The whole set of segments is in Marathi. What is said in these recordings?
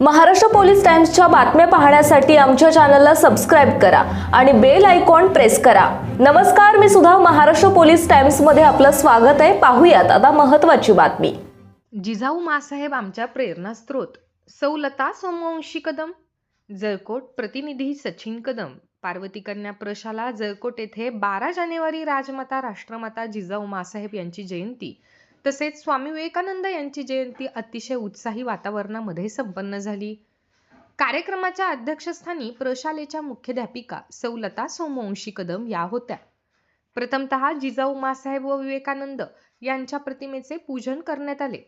महाराष्ट्र पोलीस टाइम्सच्या बातम्या पाहण्यासाठी आमच्या चॅनलला सबस्क्राईब करा आणि बेल आयकॉन प्रेस करा. नमस्कार मी सुद्धा महाराष्ट्र पोलीस टाइम्समध्ये आपलं स्वागत आहे. पाहूयात आता महत्वाची बातमी. जिजाऊ मासाहेब आमच्या प्रेरणास्त्रोत सौलता सोमवंशी कदम. जळकोट प्रतिनिधी सचिन कदम. पार्वती कन्या प्रशाला जळकोट येथे बारा जानेवारी राजमाता राष्ट्रमाता जिजाऊ मासाहेब यांची जयंती. तसेच स्वामी विवेकानंद यांची जयंती अतिशय उत्साही वातावरणामध्ये संपन्न झाली. कार्यक्रमाच्या अध्यक्षस्थानी प्रशालेच्या मुख्याध्यापिका सौलता सोमवंशी कदम या होत्या. प्रथमतः जिजाऊ मासाहेब व विवेकानंद यांच्या प्रतिमेचे पूजन करण्यात आले.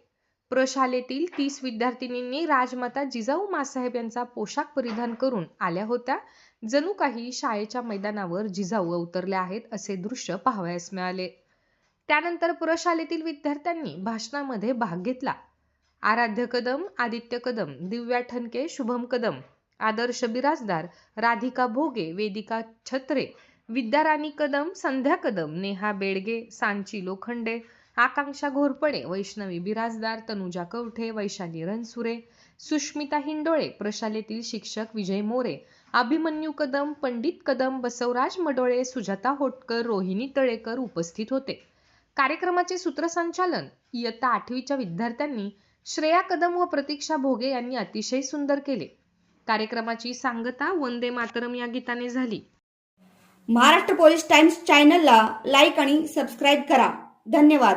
प्रशालेतील तीस विद्यार्थिनींनी राजमाता जिजाऊ मासाहेब यांचा पोशाख परिधान करून आल्या होत्या. जणू काही शाळेच्या मैदानावर जिजाऊ उतरल्या आहेत असे दृश्य पाहावयास मिळाले. त्यानंतर प्रशालेतील विद्यार्थ्यांनी भाषणामध्ये भाग घेतला. आराध्य कदम आदित्य कदम दिव्या ठणके शुभम कदम आदर्श बिराजदार राधिका भोगे वेदिका छत्रे विद्याराणी कदम संध्या कदम नेहा बेडगे सांची लोखंडे आकांक्षा घोरपडे वैष्णवी बिराजदार तनुजा कवठे वैशाली रणसुरे सुष्मिता हिंडोळे प्रशालेतील शिक्षक विजय मोरे अभिमन्यू कदम पंडित कदम बसवराज मडोळे सुजाता होटकर रोहिणी तळेकर उपस्थित होते. कार्यक्रमाचे सूत्रसंचालन इयत्ता आठवीच्या विद्यार्थ्यांनी श्रेया कदम व प्रतीक्षा भोगे यांनी अतिशय सुंदर केले. कार्यक्रमाची सांगता वंदे मातरम या गीताने झाली. महाराष्ट्र पोलीस टाइम्स चॅनलला लाईक आणि सबस्क्राईब करा. धन्यवाद.